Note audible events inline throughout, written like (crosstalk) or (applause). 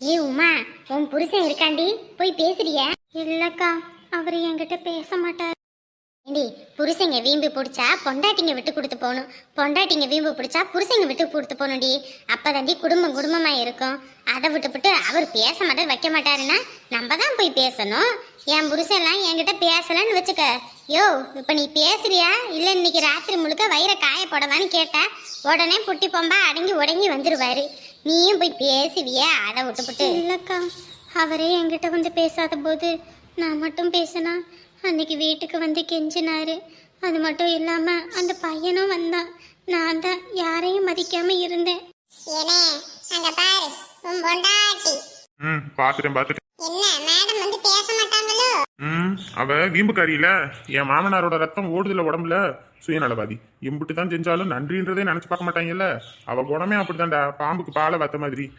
ஏ உமா உன் புருஷன் இருக்காண்டி போய் பேசுறியா. இல்லக்கா அவர் என்கிட்ட பேச மாட்டார். ஏண்டி புருஷங்க வீம்பு பிடிச்சா பொண்டாட்டிங்க விட்டு கொடுத்து போகணும். பொண்டாட்டிங்க வீம்பு பிடிச்சா புருஷங்க விட்டு கொடுத்து போகணும்டி. அப்பதாண்டி குடும்பம் குடும்பமா இருக்கும். அதை விட்டுவிட்டு அவர் பேச மாட்டார் வைக்க மாட்டாருன்னா நம்ம தான் போய் பேசணும். என் புருஷன்லாம் என்கிட்ட பேசலன்னு வச்சுக்க. யோ இப்போ நீ பேசுறியா? இல்லை இன்னைக்கு ராத்திரி முழுக்க வயிறை காய போடவான்னு கேட்டா உடனே புட்டி பொம்பா அடங்கி உடங்கி வந்துருவாரு. நீயும் போய் பேசுவியா? அதை விட்டுப்புட்டு இல்லக்கா அவரே என்கிட்ட வந்து பேசாத போது நான் மட்டும் பேசினா அன்னைக்கு வீட்டுக்கு வந்து கெஞ்சினாரு. அது மட்டும் இல்லாம அந்த பையனும் வந்தான். நான் தான் யாரையும் மதிக்காம இருந்தேன். அங்க பாரு உன் பொண்டாட்டி. ம் பார்த்துட்டேன் பார்த்துட்டேன் என்ன மேடம் வந்து பேச மாட்டாங்களோ ம் அவ வீம்புக்காரியில என் மாமனாரோட ரத்தம் ஓடுதுல உடம்புல. சுயநலவாதி. எம்பிட்டு தான் செஞ்சாலும் நன்றின்றதே நினைச்சு பார்க்க மாட்டாங்கல்ல. அவ குணமே அப்படிதான்டா. பாம்புக்கு பாலை வத்த மாதிரி.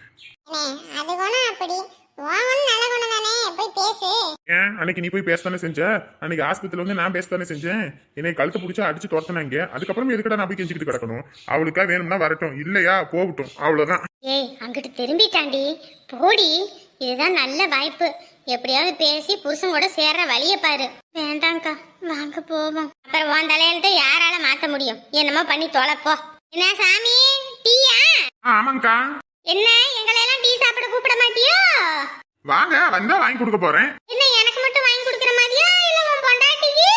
ஏன்? அன்னைக்கு நீ போய் பேசத்தானே செஞ்ச? அன்னைக்கு ஆஸ்பத்திரியில வந்து நான் பேசத்தானே செஞ்சேன்? என்னை கழுத்தை பிடிச்சி அடிச்சு துரத்துனாங்க. அதுக்கப்புறம் எதுக்கடா நான் போய் கெஞ்சிக்கிட்டு கிடக்கணும்? அவளுக்கா வேணும்னா வரட்டும். இல்லையா? போகட்டும். அவ்வளவுதான். ஏய் அங்கிட்டு திரும்பிட்டாண்டி. போடி. இதுதான் நல்ல வாய்ப்பு. எப்படியாவது பேசி புருஷன் கூட சேர்ற வழிய பாரு. வேண்டாங்க்கா வாங்க போவோம். அப்புறம் உன் தலையெழுத்து யாரால மாத்த முடியும்? என்னமோ பண்ணி தொலைப்போ. என்ன சாமி? டீயா? ஆமாங்கக்கா என்ன எங்களை எல்லாம் டீ சாப்பிட கூப்பிட மாட்டியோ? வாங்க வந்தா வாங்கி கொடுக்க போறேன். என்ன எனக்கு மட்டும் வாங்கி கொடுக்குற மாதிரியா? இல்ல உன் பொண்டாட்டிக்கு?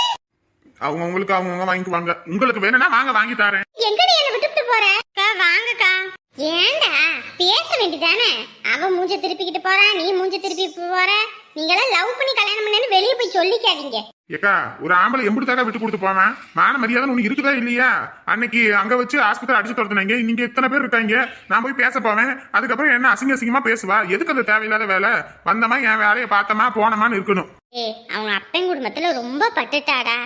அவங்க உங்களுக்கு அவங்கவுங்க வாங்கிக்குவாங்க. உங்களுக்கு வேணும்னா வாங்க வாங்கி தரேன். எங்கடி என்ன விட்டுட்டு போற? அக்கா வாங்கக்கா. ஏண்டா? பேச வேண்டியதானே? அவ மூஞ்ச திருப்பிக்கிட்டு போறா நீ மூஞ்ச திருப்பி போற. நீங்களாம் லவ் பண்ணி கல்யாணம் பண்ணேன்னு வெளியே போய் சொல்லிக்காதீங்க. ஏக்கா ஒரு ஆம்பளை எப்படி தாக்கா விட்டு கொடுத்து போவேன்? மான மரியாதை உனக்கு இருக்குதா இல்லையா? அன்னைக்கு அங்க வச்சு ஆஸ்பத்திரி அடிச்சு துரத்துனாங்க. நீங்க எத்தனை பேர் இருக்காங்க? நான் போய் பேச போவேன். அதுக்கப்புறம் என்ன அசிங்க அசிங்கமா பேசுவா? எதுக்கு அந்த தேவையில்லாத வேலை? வந்தமா என் வேலையை பார்த்தமா போனமான்னு இருக்கணும். ஏ அவங்க அப்பன் குடும்பத்துல ரொம்ப பட்டுட்டாடா.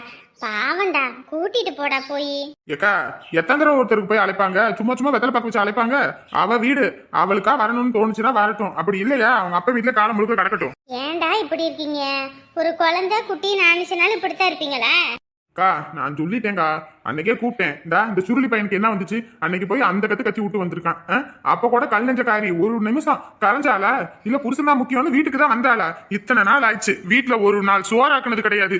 பாவம்டா கூட்டிட்டு போடா போய். ஏக்கா எத்தனை தடவை ஒருத்தருக்கு போய் அழைப்பாங்க? சும்மா சும்மா வெத்தலை பார்க்க வச்சு அழைப்பாங்க? அவ வீடு அவளுக்கா வரணும்னு தோணுச்சுன்னா வரட்டும். அப்படி இல்லையா? அவங்க அப்பா வீட்டுல காலம் முழுக்க கிடக்கட்டும். ஏன்டா இப்படி இருக்கீங்க? ஒரு குழந்தை குட்டி நானுச்சுனாலும் இப்படித்தான் இருப்பீங்களா? அக்கா நான் சொல்லிட்டேங்க்கா அன்னைக்கே கூப்பிட்டேன். இந்த இந்த சுருளி பையனுக்கு என்ன வந்துச்சு? அன்னைக்கு போய் அந்த கத்து கத்தி விட்டு வந்திருக்கான். அப்ப கூட கல்லஞ்ச காரி ஒரு நிமிஷம். கரைஞ்சாளா இல்ல புருஷன் தான் முக்கியம்னு வீட்டுக்கு தான் வந்தாளா இத்தனை நாள் ஆயிடுச்சு. வீட்டுல ஒரு நாள் சோறாக்குனது கிடையாது.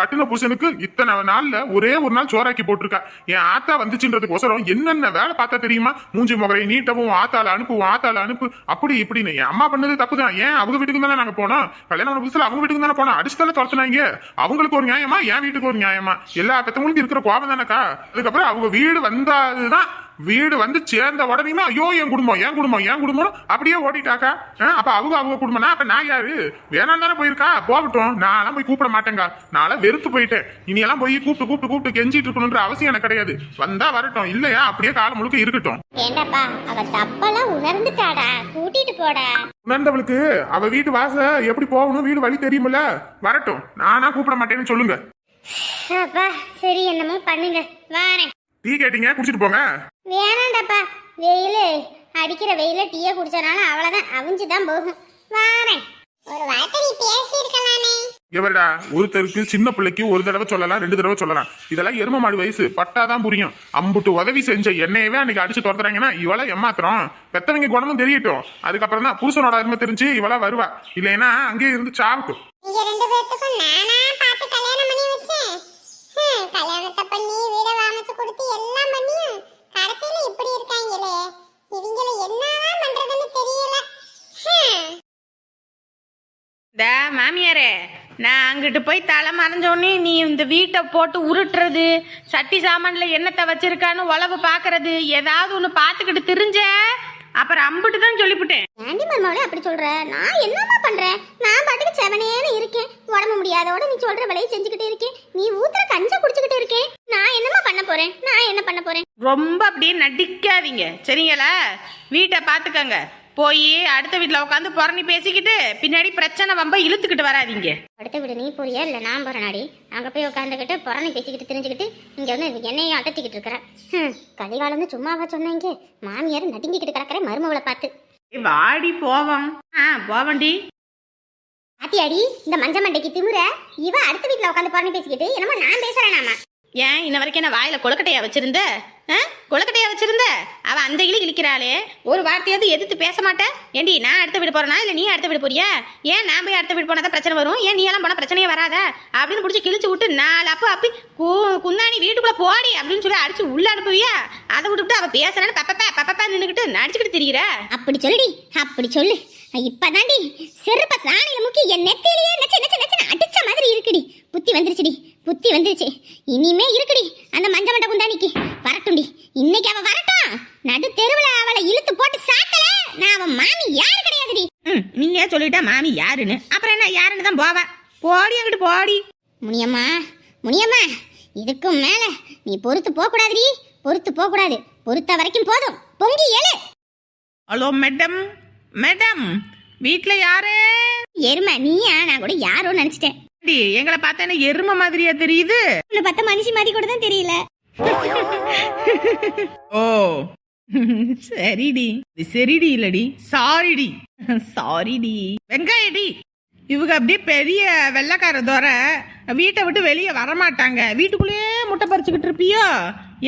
கட்டின புருஷனுக்கு இத்தனை நாள்ல ஒரே ஒரு நாள் சோறாக்கி போட்டிருக்கா. என் ஆத்தா வந்துச்சுன்றதுக்கோசரம் என்னென்ன வேலை பார்த்தா தெரியுமா? மூஞ்சி முகரை நீட்டவும் ஆத்தால அனுப்பு ஆத்தால அனுப்பு. அப்படி இப்படின்னு. என் அம்மா பண்ணது தப்பு தான். ஏன் அவங்க வீட்டுக்கு தானே நாங்க போனோம்? கல்யாணம் புதுசுல அவங்க வீட்டுக்கு தானே போனோம்? அடிச்சு தானே துரத்துனாங்க? அவங்களுக்கு ஒரு நியாயமா? என் வீட்டுக்கு ஒரு நியாயமா? எல்லா பெத்தவங்களுக்கு இருக்கிற கோபம் தானக்கா அதுக்கப்புறம் அவங்க வீடு வந்தாதுதான் வீடு வந்து சேர்ந்த உடனேயுமே ஐயோ என் குடும்பம் என் குடும்பம் என் குடும்பம் அப்படியே ஓடிட்டாக்கா? அப்ப அவங்க அவங்க குடும்பம்னா அப்ப நான் யாரு? வேணாம் தானே போயிருக்கா? போகட்டும். நான்லாம் போய் கூப்பிட மாட்டேங்க. நான்லாம் வெறுத்து போயிட்டேன். இனியெல்லாம் போய் கூப்பிட்டு கூப்பிட்டு கூப்பிட்டு கெஞ்சிட்டு இருக்கணுன்ற அவசியம் எனக்கு கிடையாது. வந்தா வரட்டும். இல்லையா? அப்படியே காலம் முழுக்க இருக்கட்டும். ஏண்டாப்பா? அவ தப்பெல்லாம் உணர்ந்துட்டாடா. கூட்டிட்டு போடா. உணர்ந்தவளுக்கு அவ வீட்டு வாச எப்படி போகணும்? வீடு வழி தெரியுமில்ல? வரட்டும். நானா கூப்பிட மாட்டேன்னு சொல்லுங்க. அப்பா சரி என்னமோ பண்ணுங்க. வாரேன். டீ கேட்டீங்க? குடிச்சிட்டு போங்க. வேணாண்டாப்பா வெயில். அடிக்கிற வெயில டீயை குடிச்சனால அவ்வளவுதான். அவிஞ்சு தான் போகும். வாரேன். ஒரு வார்த்தை நீ பேசி இருக்கலாமே எவரடா? ஒருத்தருக்கு சின்ன பிள்ளைக்கு ஒரு தடவை சொல்லலாம் ரெண்டு தடவை சொல்லலாம். இதெல்லாம் எரும மாடு வயசு. பட்டாதான் புரியும். அம்புட்டு உதவி செஞ்ச என்னையவே அன்னைக்கு அடிச்சு துரத்துறாங்கன்னா இவள ஏமாத்திரம் பெத்தவங்க குணமும் தெரியட்டும். அதுக்கப்புறம் தான் புருஷனோட அருமை தெரிஞ்சு இவள வருவா. இல்லைன்னா அங்கேயே இருந்து சாவட்டும் நீங்க ரெண்டு பேர்த்துக்கும் நானா பார்த்து கல்யாணம் பண்ணி வச்சேன் ஹம், கல்யாணத்தை பண்ணி வீட வாமிச்சு கொடுத்து எல்லாம் பண்ணியும் கடைசியில இப்படி இருக்காங்களே இவங்கள என்னதான் பண்றதுன்னு தெரியல. இந்த மாமியாரே நான் அங்கிட்டு போய் தலை மறைஞ்சோடனே நீ இந்த வீட்டை போட்டு உருட்டுறது சட்டி சாமான்ல என்னத்தை வச்சிருக்கான்னு உழவு பார்க்கறது ஏதாவது ஒன்று பார்த்துக்கிட்டு திரிஞ்ச? அப்புறம் அம்பிட்டு தான் சொல்லிவிட்டேன் மருமகளே அப்படி சொல்ற? நான் என்னம்மா பண்றேன் நான் பாட்டுக்கு செவனேன்னு இருக்கேன். உடம்பு முடியாதோட நீ சொல்ற வேலையை செஞ்சுக்கிட்டு இருக்கேன். நீ ஊத்துற கஞ்ச குடிச்சுக்கிட்டு இருக்கேன் நான் என்னம்மா பண்ண போறேன் நான் என்ன பண்ண போறேன் ரொம்ப அப்படியே நடிக்காதீங்க. சரிங்களா? வீட்டை பார்த்துக்கங்க. போய் அடுத்த வீட்டில் உட்காந்து புறணி பேசிக்கிட்டு பின்னாடி பிரச்சனை வம்ப இழுத்துக்கிட்டு வராதீங்க. அடுத்த விட நீ போறியா? இல்ல நான் போறேன் நாடி அங்க போய் உட்காந்துக்கிட்டு புறணி பேசிக்கிட்டு தெரிஞ்சுக்கிட்டு இங்க வந்து என்னையும் அதட்டிக்கிட்டு இருக்கிற. ஹம், கலிகாலம்னு சும்மாவா சொன்னாங்க. மாமியார் நடுங்கிக்கிட்டு கிடக்குற மருமவளை பார்த்து. வாடி போவோம். ஆ போவண்டி பாத்தியாடி இந்த மஞ்ச மண்டைக்கு திமுற. இவ அடுத்த வீட்ல உட்காந்து புறணி பேசிக்கிட்டு என்னமோ நான் பேசுறேன் நாம ஏன் இன்ன வரைக்கும் என்ன வாயில கொழுக்கட்டையா வச்சிருந்த? ஆ? வச்சிருந்த? அவ அந்த இழி இழிக்கிறாளே. ஒரு வார்த்தையாவது எதிர்த்து பேச மாட்டேன் ஏண்டி நான் அடுத்த வீடு போறேனா? இல்ல நீ அடுத்த வீடு போறியா? ஏன் நான் போய் அடுத்த வீடு போனா தான் பிரச்சனை வரும்? ஏன் நீ எல்லாம் போனா பிரச்சனையே வராத? அப்படின்னு பிடிச்சி கிழிச்சு விட்டு நாலு அப்போ அப்பி கு குந்தாணி வீட்டுக்குள்ள போடி அப்படின்னு சொல்லி அடிச்சு உள்ள அனுப்புவியா? அதை விட்டுவிட்டு அவ பேசுறான்னு பப்பப்பா பப்பப்பா நின்னுக்கிட்டு நடிச்சுக்கிட்டு திரியிற. அப்படி சொல்லுடி அப்படி சொல்லு. இப்பதாண்டி செருப்ப சாணியில முக்கி என் நெத்திலேயே நெச்ச நெச்ச நெச்ச அடிச்ச மாதிரி இருக்குடி. புத்தி வந்துருச்சுடி. புத்தி வந்துருச்சு. இனிமே இருக்குடி. அந்த மஞ்ச மண்ட குந்தானிக்கு வரட்டும்டி. இன்னைக்கு அவ வரட்டும். நடு தெருவுல அவளை இழுத்து போட்டு சாக்கல நான் அவன் மாமி யாரு கிடையாதுடி. ம் நீயே சொல்லிட்டா மாமி யாருன்னு. அப்புறம் என்ன யாருன்னு தான் போவ. போடி அங்கிட்டு போடி? முனியம்மா முனியம்மா இதுக்கும் மேல நீ பொறுத்து போக கூடாதுடி பொறுத்து போக கூடாது பொறுத்த வரைக்கும் போதும். பொங்கி எழு ஹலோ மேடம். மேடம் வீட்டில் யாரு? எருமை நீயா? நான் கூட யாரோ நினைச்சிட்டேன். எங்களை பார்த்தா என்ன எருமை மாதிரியா தெரியுது? உன்னை பார்த்தா மனுஷி மாதிரி கூட தான் தெரியல. ஓ சரிடி இது சரிடி இல்லடி சாரிடி சாரிடி வெங்காயடி இவங்க அப்படியே பெரிய வெள்ளைக்கார தோற வீட்டை விட்டு வெளியே வரமாட்டாங்க. வீட்டுக்குள்ளேயே முட்டை பறிச்சுக்கிட்டு இருப்பியோ?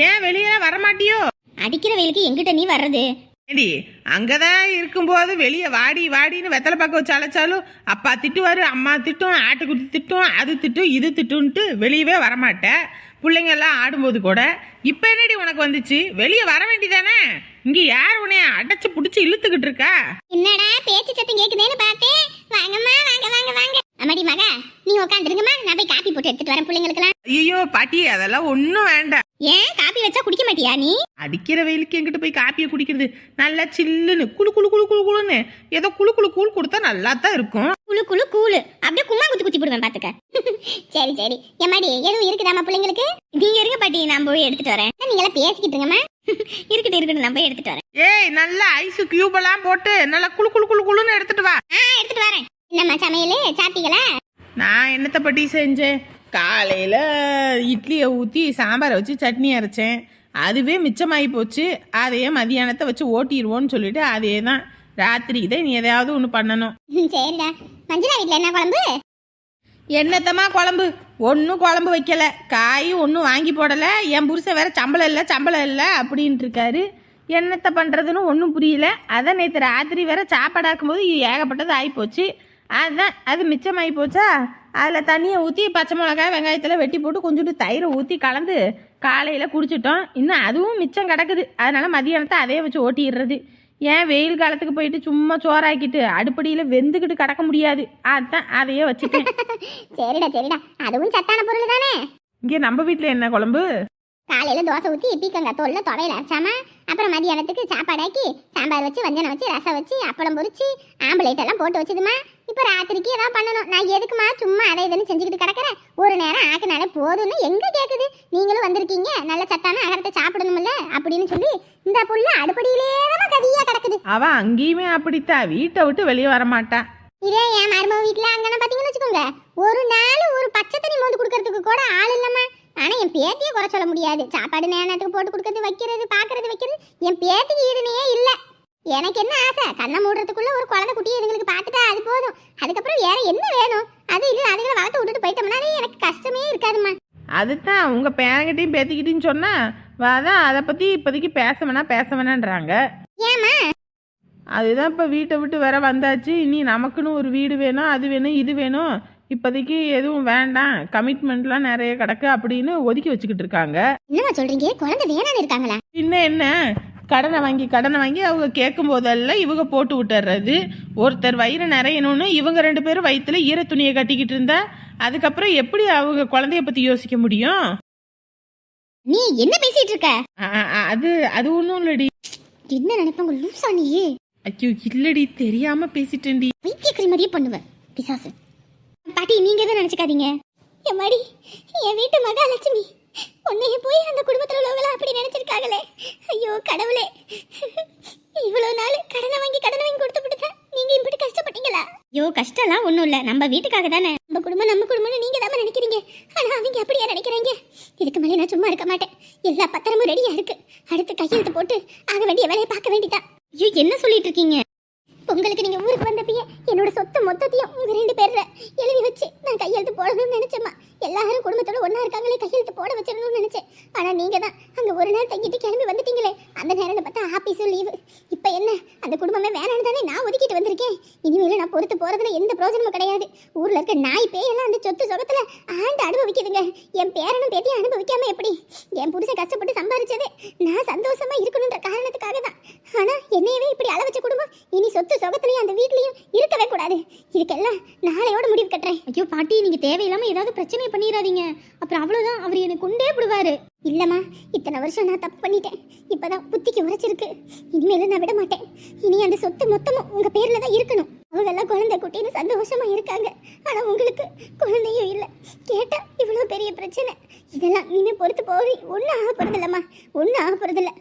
ஏன் வெளியே வரமாட்டியோ? அடிக்கிற வெயிலுக்கு எங்கிட்ட நீ வர்றது? ஏடி அங்கதான் இருக்கும்போது வெளியே வாடி வாடின்னு வெத்தலை பார்க்க வச்சு அழைச்சாலும் அப்பா திட்டுவாரு அம்மா திட்டும் ஆட்டுக்குட்டி திட்டும் அது திட்டும் இது திட்டும்ன்ட்டு வெளியவே வரமாட்டேன் பிள்ளைங்க எல்லாம் ஆடும்போது கூட இப்போ என்னடி உனக்கு வந்துச்சு? வெளியே வர வேண்டியதானே இங்க யார் உன்னைய அடைச்சு புடிச்சு இழுத்துக்கிட்டு இருக்கா? என்னடா பேச்சு சத்தம் கேக்குதேன்னு பார்த்தேன். வாங்கம்மா வாங்க வாங்க வாங்க. அம்மாடி மகா நீ உட்காந்துருங்கம்மா நான் போய் காப்பி போட்டு எடுத்துட்டு வரேன் பிள்ளைங்களுக்குலாம் ஐயோ பாட்டி அதெல்லாம் ஒன்றும் வேண்டாம். ஏன் காப்பி வச்சா குடிக்க மாட்டியா நீ? அடிக்கிற வெயிலுக்கு எங்கிட்ட போய் காப்பியை குடிக்கிறது நல்லா சில்லுன்னு குளு குளு குளு குளு குளுன்னு. ஏதோ குளு குளு கூழ் கொடுத்தா நல்லா தான் இருக்கும். குளு குளு கூழு. அப்படியே கும்மா குத்தி குத்தி போடுவேன் பாத்துக்க. (laughs) சரி சரி. எம்மாடி எதுவும் இருக்குதாம்மா பிள்ளைங்களுக்கு? நீங்க இருங்க பாட்டி. நான் போய் எடுத்துட்டு வரேன். நீங்க எல்லாம் பேசிக்கிட்டு இருங்கம்மா. (laughs) இருக்கட்டும் இருக்கட்டும். நான் போய் எடுத்துட்டு வரேன். ஏய் நல்லா ஐஸ் கியூப் எல்லாம் போட்டு நல்லா குளு குளு குளு குளுன்னு எடுத்துட்டு வா. ஆ எடுத்துட்டு வரேன். என்னம்மா சமையல்? சாப்பிட்டீங்களா? நான் என்னத்தை பட்டி செஞ்சேன்? காலையில் இட்லியை ஊற்றி சாம்பாரை வச்சு சட்னி அரைச்சேன். அதுவே மிச்சமாகி போச்சு. அதையே மதியானத்தை வச்சு ஓட்டிடுவோன்னு சொல்லிட்டு அதே தான் ராத்திரிக்கு தான் நீ எதையாவது ஒன்று பண்ணணும். சரிடா. மஞ்சளா என்ன குழம்பு? என்னத்தம்மா குழம்பு? ஒன்றும் குழம்பு வைக்கல. காய் ஒன்றும் வாங்கி போடலை. என் புருஷன் வேற சம்பளம் இல்லை சம்பளம் இல்லை அப்படின்ட்டு இருக்காரு. என்னத்தை பண்ணுறதுன்னு ஒன்றும் புரியல. அதான் நேற்று ராத்திரி வேற சாப்பாடாக்கும்போது ஏகப்பட்டது ஆகிப்போச்சு அதான் அது மிச்சமாகி போச்சா? அதில் தண்ணியை ஊற்றி பச்சை மிளகாய் வெங்காயத்தில் வெட்டி போட்டு கொஞ்சோண்டு தயிரை ஊற்றி கலந்து காலையில் குடிச்சிட்டோம். இன்னும் அதுவும் மிச்சம் கிடக்குது. அதனால மதியானத்தை அதே வச்சு ஓட்டிடுறது. ஏன் வெயில் காலத்துக்கு போயிட்டு சும்மா சோறாக்கிட்டு அடுப்படியில் வெந்துக்கிட்டு கிடக்க முடியாது. அதான் அதையே வச்சுட்டேன். (laughs) சரிடா சரிடா. அதுவும் சத்தான பொருள் தானே? இங்கே நம்ம வீட்டில் என்ன குழம்பு? காலையில தோசை ஊத்தி பீக்கங்காய் தோல்ல துவையில அரைச்சாம? அப்புறம் மதியானத்துக்கு சாப்பாடாக்கி சாம்பார் வச்சு வஞ்சனம் வச்சு ரசம் வச்சு அப்பளம் பொரிச்சு ஆம்பளைட் எல்லாம் போட்டு வச்சுதுமா? இப்போ ராத்திரிக்கு ஏதாவது பண்ணணும். நான் எதுக்குமா சும்மா அதை இதுன்னு செஞ்சுக்கிட்டு கிடக்குறேன்? ஒரு நேரம் ஆக்குனாலே போதும்னு எங்க கேக்குது? நீங்களும் வந்திருக்கீங்க. நல்ல சத்தான ஆகாரத்தை சாப்பிடணும்ல அப்படின்னு சொல்லி இந்த புள்ள அடுப்படியிலே தான் கதியா கிடக்குது. அவன் அங்கேயுமே அப்படித்தான். வீட்டை விட்டு வெளியே வர மாட்டான் இதே என் மருமக வீட்டுல அங்கன பாத்தீங்கன்னு வச்சுக்கோங்க. ஒரு நாள் ஒரு பச்சை தண்ணி மோந்து கொடுக்கறதுக்கு கூட ஆள் இல்லம்மா. ஆனா என் பேத்தியை குறை சொல்ல முடியாது. சாப்பாடு நேரத்துக்கு போட்டு கொடுக்கறது வைக்கிறது பாக்குறது வைக்கிறது என் பேத்திக்கு ஈடுனையே இல்ல. எனக்கு என்ன ஆசை? கண்ணை மூடுறதுக்குள்ள ஒரு குழந்தை குட்டியை இதுங்களுக்கு பார்த்துட்டா அது போதும். அதுக்கப்புறம் வேற என்ன வேணும்? அது இல்ல அதுகளை வளர்த்து விட்டுட்டு போயிட்டோம்னாலே எனக்கு கஷ்டமே இருக்காதும்மா. அதுதான் உங்க பேரங்கிட்டையும் பேத்திக்கிட்டையும் சொன்னா அதான் அதை பத்தி இப்போதைக்கு பேச வேணாம் பேச வேணான்றாங்க. ஏமா அதுதான் இப்போ வீட்டை விட்டு வேற வந்தாச்சு. இனி நமக்குன்னு ஒரு வீடு வேணும் அது வேணும் இது வேணும். இப்போதைக்கு எதுவும் வேண்டாம். கமிட்மெண்ட்லாம் நிறைய கிடக்கு அப்படின்னு ஒதுக்கி வச்சுக்கிட்டு இருக்காங்க. என்னம்மா சொல்றீங்க? குழந்தை வேணான்னு இருக்காங்களா? இன்னும் என்ன? கடனை வாங்கி கடனை வாங்கி அவங்க கேட்கும் போதெல்லாம் இவங்க போட்டு விட்டுறது ஒருத்தர் வயிறு நிறையணும்னு இவங்க ரெண்டு பேரும் வயிற்றுல ஈர துணியை கட்டிக்கிட்டு இருந்தா அதுக்கப்புறம் எப்படி அவங்க குழந்தைய பற்றி யோசிக்க முடியும்? நீ என்ன பேசிட்டு இருக்க? அது அது ஒன்றும் இல்லடி. என்ன நினைப்பாங்க லூசா நீயே ஐயோ இல்லடி தெரியாம பேசிட்டேன்டி. பைத்தியக்கிரி மாதிரியே பண்ணுவேன் பிசாசு. பாட்டி நீங்க எதுவும் நினைச்சுக்காதீங்க. என் மாடி என் வீட்டு மகாலட்சுமி உன்னைய போய் அந்த குடும்பத்துல உள்ளவங்கள அப்படி நினைச்சிருக்காங்களே. ஐயோ கடவுளே. இவ்வளோ நாள் கடனை வாங்கி கடனை வாங்கி கொடுத்து விட்டுதான் நீங்க இப்படி கஷ்டப்பட்டீங்களா? ஐயோ கஷ்டம்லாம் ஒண்ணும் இல்ல. நம்ம வீட்டுக்காக தானே. நம்ம குடும்பம் நம்ம குடும்பம்னு நீங்க தான் நினைக்கிறீங்க. ஆனா அவங்க அப்படியா நினைக்கிறாங்க? இதுக்கு மேலே நான் சும்மா இருக்க மாட்டேன். எல்லா பத்திரமும் ரெடியாக இருக்கு. அடுத்து கையெழுத்து போட்டு ஆக வேண்டிய வேலையை பார்க்க வேண்டியதான் ஐயோ என்ன சொல்லிட்டு இருக்கீங்க? பொங்கலுக்கு நீங்க ஊருக்கு வந்தப்பயே என்னோட சொத்து மொத்தத்தையும் உங்க ரெண்டு பேர்ல எழுதி வச்சு நான் கையெழுத்து போடணும்னு நினைச்சேம்மா. எல்லாரும் குடும்பத்தோட ஒண்ணா இருக்காங்களே கையெழுத்து போட வச்சிடணும்னு நினைச்சேன். ஆனா நீங்க தான் அங்க ஒரு நாள் தங்கிட்டு கிளம்பி வந்துட்டீங்களே. அந்த நேரம் பார்த்தா ஆபீஸும் லீவு இப்போ என்ன? அந்த குடும்பமே வேணான்னு தானே நான் ஒதுக்கிட்டு வந்திருக்கேன். இனிமேல் நான் பொறுத்து போறதுல எந்த பிரயோஜனமும் கிடையாது. ஊர்ல இருக்க நாய் பேயெல்லாம் அந்த சொத்து சொகத்துல ஆண்டு அனுபவிக்குதுங்க. என் பேரனும் பேத்தியும் அனுபவிக்காம எப்படி? என் புருஷன் கஷ்டப்பட்டு சம்பாரிச்சது நான் சந்தோஷமா இருக்கணுன்ற காரணத்துக்காக தான். ஆனா என்னையவே இப்படி அள வச்ச குடும்பம் இனி சொத்து சொகத்திலையும் அந்த வீட்லயும் இருக்கவே கூடாது. இதுக்கெல்லாம் நாளையோட முடிவு கட்டுறேன். ஐயோ பாட்டி நீங்க தேவையில்லாம ஏதாவது பிரச்சனை பண்ணிடாதீங்க அப்புறம் அவ்வளவுதான் அவர் எனக்கு கொண்டே விடுவாரு. இல்லம்மா இத்தனை வருஷம் நான் தப்பு பண்ணிட்டேன். இப்பதான் புத்திக்கு உரைச்சிருக்கு. இனிமேல நான் விட மாட்டேன் இனி அந்த சொத்து மொத்தமும் உங்க பேர்ல தான் இருக்கணும். அவங்க எல்லாம் குழந்தை குட்டின்னு சந்தோஷமா இருக்காங்க. ஆனா உங்களுக்கு குழந்தையும் இல்லை. கேட்டா இவ்வளவு பெரிய பிரச்சனை. இதெல்லாம் இனிமே பொறுத்து போய் ஒன்றும் ஆக போறதில்லம்மா ஒன்றும் ஆக போறதில்ல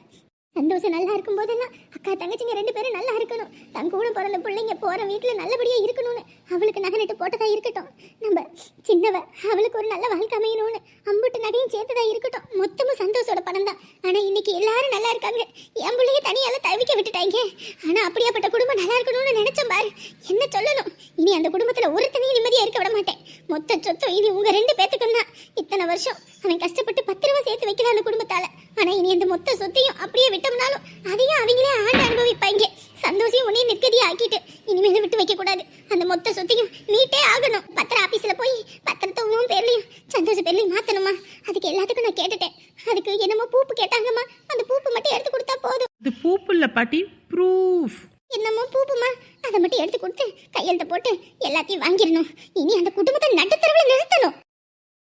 சந்தோஷம் நல்லா இருக்கும் போதெல்லாம் அக்கா தங்கச்சிங்க ரெண்டு பேரும் நல்லா இருக்கணும். தன் கூட பிறந்த பிள்ளைங்க போற வீட்டுல நல்லபடியா இருக்கணும்னு. அவளுக்கு நகை நட்டு போட்டதா இருக்கட்டும். நம்ம சின்னவ அவளுக்கு ஒரு நல்ல வாழ்க்கை அமையணும்னு. அம்புட்டு நகையும் சேர்த்ததா இருக்கட்டும். மொத்தமும் சந்தோஷோட படம் தான். ஆனா இன்னைக்கு எல்லாரும் நல்லா இருக்காங்க. என் பிள்ளைய தனியால தவிக்க விட்டுட்டாங்க. ஆனா அப்படியாப்பட்ட குடும்பம் நல்லா இருக்கணும்னு நினைச்சேன் பாரு. என்ன சொல்லணும்? இனி அந்த குடும்பத்துல ஒருத்தனையும் நிம்மதியா இருக்க விட மாட்டேன். மொத்த சொத்தும் இனி உங்க ரெண்டு பேத்துக்கும் தான். இத்தனை வருஷம் அவன் கஷ்டப்பட்டு பத்து ரூபா சேர்த்து வைக்கல அந்த குடும்பத்தால. ஆனா இனி அந்த மொத்த சொத்தையும் அப்படியே விட்டோம்னாலும் அதையும் அவங்களே ஆண்டு அனுபவிப்பாங்க. சந்தோஷம் உன்னையும் நிற்கதியா ஆக்கிட்டு. இனிமேல் விட்டு வைக்க கூடாது. அந்த மொத்த சொத்தையும் மீட்டே ஆகணும். பத்திர ஆபீஸ்ல போய் பத்திரத்தை உன் பேர்லயும் சந்தோஷ பேர்லயும் மாத்தணுமா? அதுக்கு எல்லாத்துக்கும் நான் கேட்டுட்டேன். அதுக்கு என்னமோ பூப்பு கேட்டாங்கம்மா. அந்த பூப்பு மட்டும் எடுத்து கொடுத்தா போதும். இது பூப்புல்ல பாட்டி ப்ரூஃப் என்னமோ பூப்புமா அதை மட்டும் எடுத்து கொடுத்து கையெழுத்த போட்டு எல்லாத்தையும் வாங்கிடணும். இனி அந்த குடும்பத்தை நடுத்தரவில் நிறுத்தணும்.